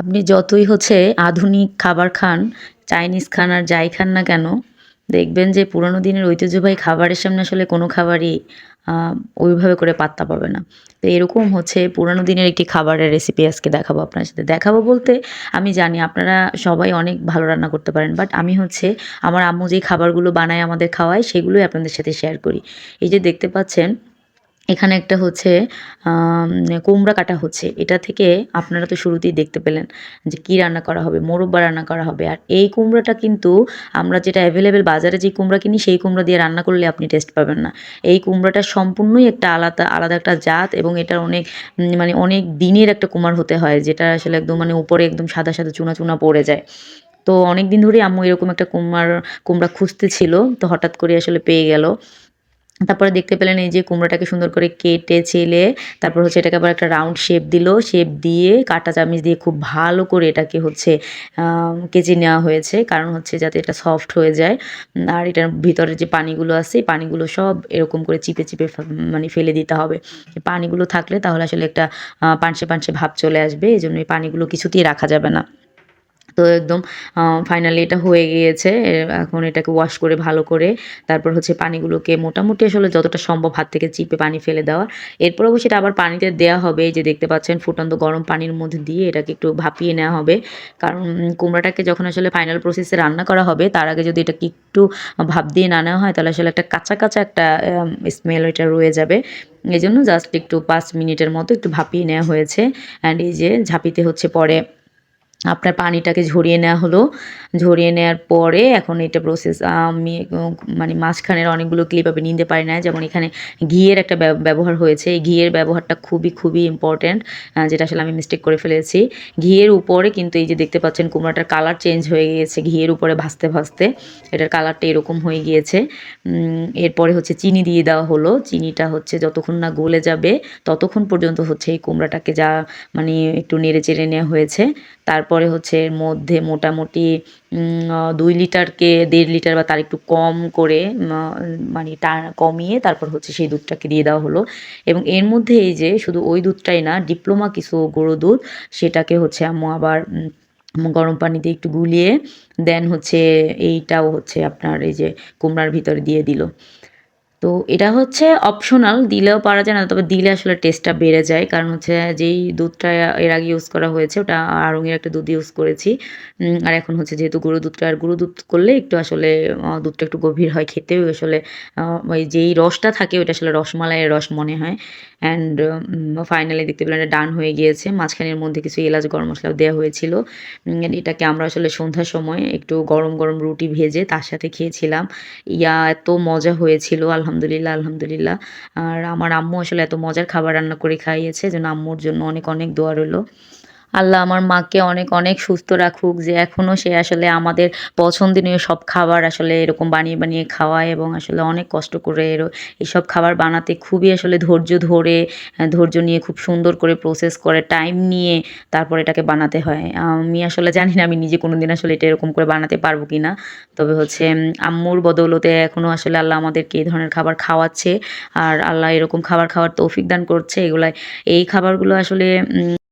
আপনি যতই হচ্ছে আধুনিক খাবার খান, চাইনিজ খান আর যাই খান না কেন, দেখবেন যে পুরনো দিনের ঐতিহ্যবাহী খাবারের সামনে আসলে কোনো খাবারই ওইভাবে করে পাত্তা পাবে না। তো এরকম হচ্ছে পুরানো দিনের একটি খাবারের রেসিপি আজকে দেখাবো আপনার সাথে। দেখাবো বলতে, আমি জানি আপনারা সবাই অনেক ভালো রান্না করতে পারেন বাট আমি হচ্ছে আমার আম্মু যেই খাবারগুলো বানায় আমাদের খাওয়ায়, সেগুলোই আপনাদের সাথে শেয়ার করি। এই যে দেখতে পাচ্ছেন এখানে একটা হচ্ছে কুমড়া কাটা হচ্ছে। এটা থেকে আপনারা তো শুরুতেই দেখতে পেলেন যে কি রান্না করা হবে, মোরব্বা রান্না করা হবে। আর এই কুমড়োটা কিন্তু আমরা যেটা অ্যাভেলেবেল বাজারে যে কুমড়া কিনি, সেই কুমড়া দিয়ে রান্না করলে আপনি টেস্ট পাবেন না। এই কুমড়াটা সম্পূর্ণই একটা আলাদা আলাদা একটা জাত এবং এটার অনেক মানে অনেক দিনের একটা কুমার হতে হয়, যেটা আসলে একদম মানে উপরে একদম সাদা সাদা চুনা চুনা পড়ে যায়। তো অনেক দিন ধরেই আম্মু এরকম একটা কুমড়ার কুমড়া খুঁজতে ছিল, তো হঠাৎ করে আসলে পেয়ে গেল। তারপরে দেখতে পেলেন এই যে কুমড়োটাকে সুন্দর করে কেটে ছেলে, তারপর হচ্ছে এটাকে আবার একটা রাউন্ড শেপ দিল শেপ দিয়ে কাটা চামিচ দিয়ে খুব ভালো করে এটাকে হচ্ছে কেচে নেওয়া হয়েছে। কারণ হচ্ছে যাতে এটা সফট হয়ে যায়। আর এটার ভিতরে যে পানিগুলো আছে পানিগুলো সব এরকম করে চিপে চিপে মানে ফেলে দিতে হবে। পানিগুলো থাকলে তাহলে আসলে একটা পানসে পানসে ভাব চলে আসবে। এই জন্য এই পানিগুলো কিছুতেই রাখা যাবে না। তো একদম ফাইনালি এটা হয়ে গিয়েছে। এখন এটাকে ওয়াশ করে ভালো করে তারপর হচ্ছে পানিগুলোকে মোটামুটি আসলে যতটা সম্ভব হাত থেকে চিপে পানি ফেলে দেওয়া এরপর অবশ্যই এটা আবার পানিতে দেওয়া হবে যে দেখতে পাচ্ছেন ফুটন্ত গরম পানির মধ্যে দিয়ে এটাকে একটু ভাপিয়ে নেওয়া হবে। কারণ কুমড়াটাকে যখন আসলে ফাইনাল প্রসেসে রান্না করা হবে, তার আগে যদি এটাকে একটু ভাপ দিয়ে না নেওয়া হয়, তাহলে আসলে একটা কাঁচা কাঁচা একটা স্মেল ওইটা রয়ে যাবে। এই জন্য জাস্ট একটু পাঁচ মিনিটের মতো একটু ভাপিয়ে নেওয়া হয়েছে। অ্যান্ড এই যে ঝাঁপিতে হচ্ছে পরে আপনার পানিটাকে ঝরিয়ে নেওয়া হলো। ঝরিয়ে নেওয়ার পরে এখন এটা প্রসেস আমি মানে মাঝখানের অনেকগুলো ক্লিপ আমি নিতে পারি না। যেমন এখানে ঘিয়ের একটা ব্যবহার হয়েছে। এই ঘিয়ের ব্যবহারটা খুবই খুবই ইম্পর্ট্যান্ট যেটা আসলে আমি মিস্টেক করে ফেলেছি। ঘিয়ের উপরে কিন্তু এই যে দেখতে পাচ্ছেন কুমড়াটার কালার চেঞ্জ হয়ে গিয়েছে ঘিয়ের উপরে ভাসতে ভাসতে। এটার কালারটা এরকম হয়ে গিয়েছে। এরপরে হচ্ছে চিনি দিয়ে দেওয়া হলো। চিনিটা হচ্ছে যতক্ষণ না গলে যাবে, ততক্ষণ পর্যন্ত হচ্ছে এই কুমড়াটাকে যা মানে একটু নেড়ে চেড়ে নেওয়া হয়েছে। তারপরে হচ্ছে এর মধ্যে মোটামুটি দুই লিটারকে দেড় লিটার বা তার একটু কম করে মানে টা, কমিয়ে তারপর হচ্ছে সেই দুধটাকে দিয়ে দেওয়া হলো। এবং এর মধ্যে এই যে শুধু ওই দুধটাই না, ডিপ্লোমা কিছু গরু দুধ, সেটাকে হচ্ছে আম্মু আবার গরম পানি দিয়ে একটু গুলিয়ে দেন হচ্ছে, এইটাও হচ্ছে আপনার এই যে কুমড়ার ভিতরে দিয়ে দিল। তো এটা হচ্ছে অপশনাল দিলেও পারা যায় না, তবে দিলে আসলে টেস্টটা বেড়ে যায়। কারণ হচ্ছে যেই দুধটা এর আগে ইউজ করা হয়েছে, ওটা আড়ঙের একটা দুধ ইউজ করেছি। আর এখন হচ্ছে যেহেতু গরু দুধটা, আর গরু দুধ করলে একটু আসলে দুধটা একটু গভীর হয় খেতেও আসলে ওই যেই রসটা থাকে ওটা আসলে রসমালাইয়ের রস মনে হয়। অ্যান্ড ফাইনালি দেখতে পেলাম এটা ডান হয়ে গিয়েছে। মাঝখানের মধ্যে কিছু এলাচ, গরম মশলাও দেওয়া হয়েছিল। এটাকে আমরা আসলে সন্ধ্যার সময় একটু গরম গরম রুটি ভেজে তার সাথে খেয়েছিলাম। ইয়া, এত মজা হয়েছিল, আলহামদুলিল্লাহ। আলহামদুলিল্লাহ আলহামদুলিল্লাহ। আর আমার আম্মু আসলে এত মজার খাবার রান্না করে খাইয়েছে, যেন আম্মুর জন্য অনেক অনেক দোয়া রইল। আল্লাহ আমার মাকে অনেক অনেক সুস্থ রাখুক যে এখনও সে আসলে আমাদের পছন্দনীয় সব খাবার আসলে এরকম বানিয়ে বানিয়ে খাওয়ায় এবং আসলে অনেক কষ্ট করে এইসব খাবার বানাতে খুবই আসলে ধৈর্য ধরে ধৈর্য নিয়ে খুব সুন্দর করে প্রসেস করে টাইম নিয়ে তারপর এটাকে বানাতে হয়। আমি আসলে জানি না আমি নিজে কোনো দিন আসলে এটা এরকম করে বানাতে পারব কি না তবে হচ্ছে আম্মুর বদৌলতে এখনও আসলে আল্লাহ আমাদেরকে এই ধরনের খাবার খাওয়াচ্ছে। আর আল্লাহ এরকম খাবার খাওয়ার তৌফিক দান করছে। এগুলাই এই খাবারগুলো আসলে